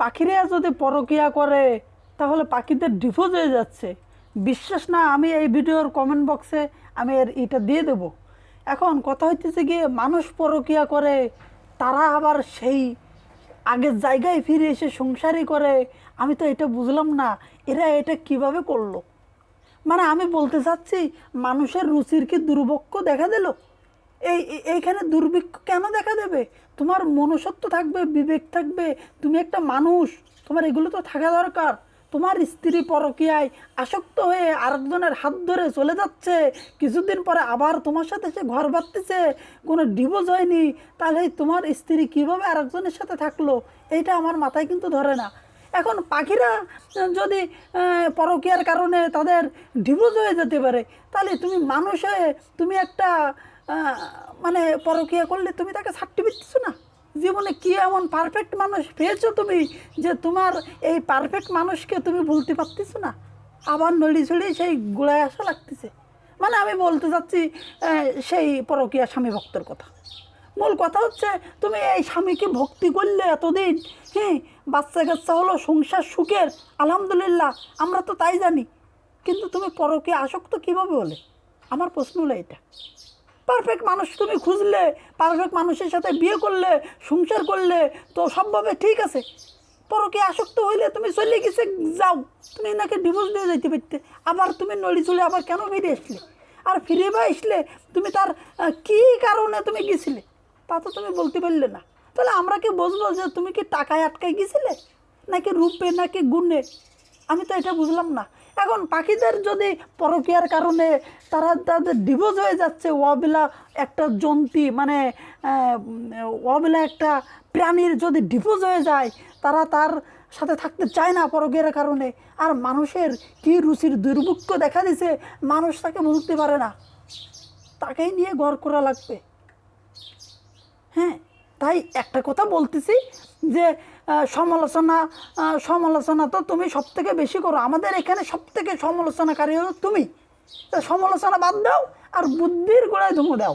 পাখিরা যদি পরকিয়া করে, তাহলে পাখিদের ডিভোর্স হয়ে যাচ্ছে। বিশ্বাস না, আমি এই ভিডিওর কমেন্ট বক্সে আমি এর এটা দিয়ে দেব। এখন কথা হইতেছে গিয়ে, মানুষ পরকিয়া করে, তারা আবার সেই আগের জায়গায় ফিরে এসে সংসারই করে। আমি তো এটা বুঝলাম না, এরা এটা কীভাবে করল? মানে আমি বলতে চাচ্ছি, মানুষের রুচির কি দুর্ভক্ষ দেখা দিল? এই, এই- এইখানে দুর্ভিক্ষ কেন দেখা দেবে? তোমার মনুষ্যত্ব থাকবে, বিবেক থাকবে, তুমি একটা মানুষ, তোমার এগুলো তো থাকা দরকার। তোমার স্ত্রী পরকীয়ায় আসক্ত হয়ে আরেকজনের হাত ধরে চলে যাচ্ছে। কিছুদিন পরে আবার তোমার সাথে সে ঘর বাঁধতেছে, কোনো ডিভোর্স হয়নি। তাহলে তোমার স্ত্রী কীভাবে আরেকজনের সাথে থাকল? এইটা আমার মাথায় কিন্তু ধরে না। এখন পাখিরা যদি পরকীয়ার কারণে তাদের ডিভোর্স হয়ে যেতে পারে, তাহলে তুমি মানুষ হয়ে তুমি একটা মানে পরকিয়া করলে তুমি তাকে সার্টিফিকেট দিচ্ছ না? জীবনে কি এমন পারফেক্ট মানুষ পেয়েছ তুমি যে তোমার এই পারফেক্ট মানুষকে তুমি ভুলতে পারতেছো না? আবার নড়ি চড়ি সেই গোড়ায় আসা লাগতেছে। মানে আমি বলতে চাচ্ছি সেই পরকীয়া স্বামী ভক্তর কথা। মূল কথা হচ্ছে, তুমি এই স্বামীকে ভক্তি করলে এতদিন হ্যাঁ বাচ্চা কাচ্চা হলো, সংসার সুখের, আলহামদুলিল্লাহ, আমরা তো তাই জানি। কিন্তু তুমি পরকে আসক্ত কীভাবে হলে? আমার প্রশ্ন হলো এটা। পারফেক্ট মানুষ তুমি খুঁজলে পারফেক্ট মানুষের সাথে বিয়ে করলে, সংসার করলে, তো সবভাবে ঠিক আছে। পরকে আসক্ত হইলে তুমি চলে গেছে, যাও। তুমি এনাকে ডিভোর্স দিয়ে যাইতে পারতে। আবার তুমি নড়ি চলে আবার কেন ফিরে আসলে? আর ফিরে বা আসলে তুমি তার কী কারণে তুমি গেছিলে? তা তো তুমি বলতে পারলে না। তাহলে আমরা কি বুঝব যে তুমি কি টাকায় আটকায় গেছিলে? নাকি রূপে, নাকি গুণে? আমি তো এটা বুঝলাম না। এখন পাখিদের যদি পরকীয়ার কারণে তারা তাদের ডিভোর্স হয়ে যাচ্ছে, অবেলা একটা জন্তি মানে অবেলা একটা প্রাণীর যদি ডিভোর্স হয়ে যায়, তারা তার সাথে থাকতে চায় না পরকীয়ার কারণে। আর মানুষের কি রুচির দুর্ভিক্ষ দেখা দিছে, মানুষ তাকে বুঝতে পারে না। তাকেই নিয়ে ঘর করা লাগবে। হ্যাঁ তাই একটা কথা বলতেছি যে সমালোচনা সমালোচনা তো তুমি সব থেকে বেশি করো। আমাদের এখানে সব থেকে সমালোচনাকারী হলো তুমি। সমালোচনা বাদ দাও আর বুদ্ধির গোড়ায় ধুমো দাও।